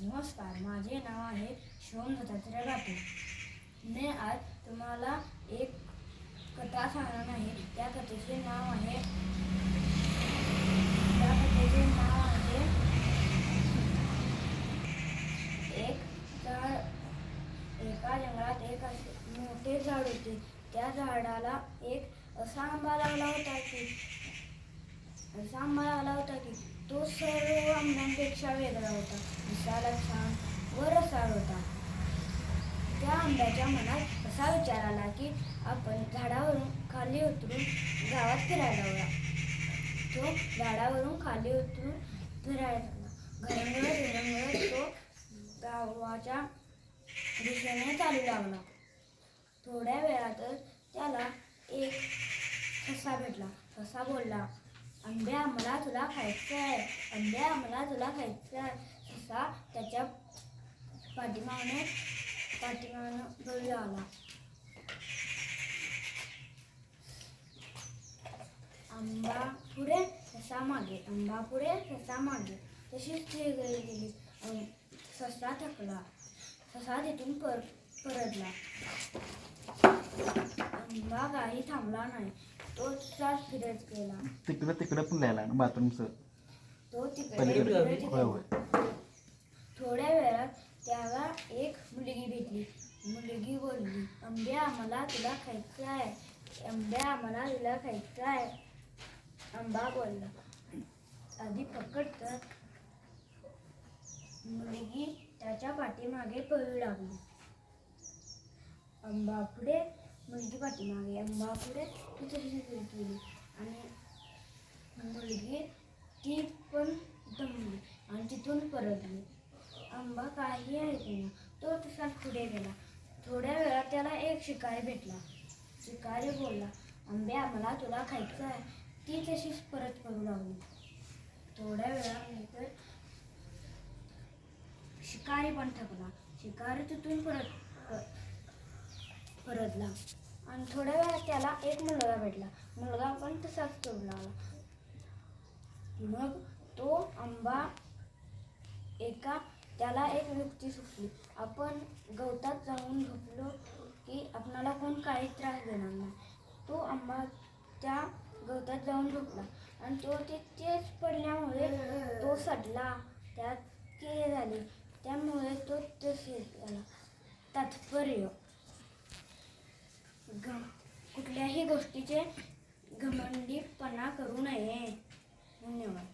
नमस्कार माझे नाव आहे शिवम दत्तात्रय राठोड मी आज तुम्हाला एक कथा सांगणार आहे. त्या कथेचे नाव आहे त्या कथेचे नाव आहे एक झाड एका जंगलात एक मोठे झाड होते. त्या झाडाला एक असा आंबा लागला होता की असा आंबा लागला होता की तो सर्व आंब्यांपेक्षा वेगळा होता. दिसायला छान व होता. त्या आंब्याच्या मनात असा विचार आला की आपण झाडावरून खाली उतरून गावात फिरायला हवा तो झाडावरून खाली उतरून फिरायला घरमुळे तो गावाच्या दिशेने चालू लागला. थोड्या वेळातच त्याला एक ससा भेटला. ससा बोलला आंबे आम्हाला तुला खायचं आहे आंबे आम्हाला तुला खायचं आहे ससा त्याच्या पाठीमागने पाठीमागनं बोलू लागला आंबा पुढे ससा मागे. आंबा पुढे ससा मागे. तशीच ती गेली. गेली ससा थकला. ससा तिथून पर परतला. आंबा काही थांबला नाही. तो तसाच फिरत गेला. तिकडं तिकडं पण लिहायला बाथरूमचं. तो तिकडे पलीकडे फिरत होय होय गेला. थोड्या वेळात त्याला एक मुलगी भेटली मुलगी बोलली आंब्या आम्हाला तुला खायचं आहे. आंब्या आम्हाला तुला खायचा आहे. आंबा बोलला आधी पकड तर. मुलगी त्याच्या पाठीमागे पळू लागली. आंबा पुढे मुलगी पाठीमागे. आंबा पुढे ती गेली. आणि मुलगी ती पण दमली आणि तिथून परतली. आंबा काही ऐकेना तो तसाच पुढे गेला. थोड्या वेळात त्याला एक शिकारी भेटला. शिकारी बोलला आंबे आम्हाला तुला खायचं आहे. ती तशीच परत करू लागली. थोड्या वेळानंतर शिकारी पण थकला. शिकारी तिथून परत परतला. आणि थोड्या वेळात त्याला एक मुलगा भेटला. मुलगा पण तसाच करू लागला. मग तो आंबा एका त्याला एक युक्ती सुचली आपण गवतात जाऊन झोपलो की आपणाला कोण काही त्रास देणार नाही. तो आंबा त्या गवतात जाऊन झोपला आणि तो तिथेच पडल्यामुळे तो सडला. त्यात के झाली त्यामुळे तो तसे झाला तात्पर्य. ग कुठल्याही गोष्टीचे घमंडीपणा करू नये. धन्यवाद.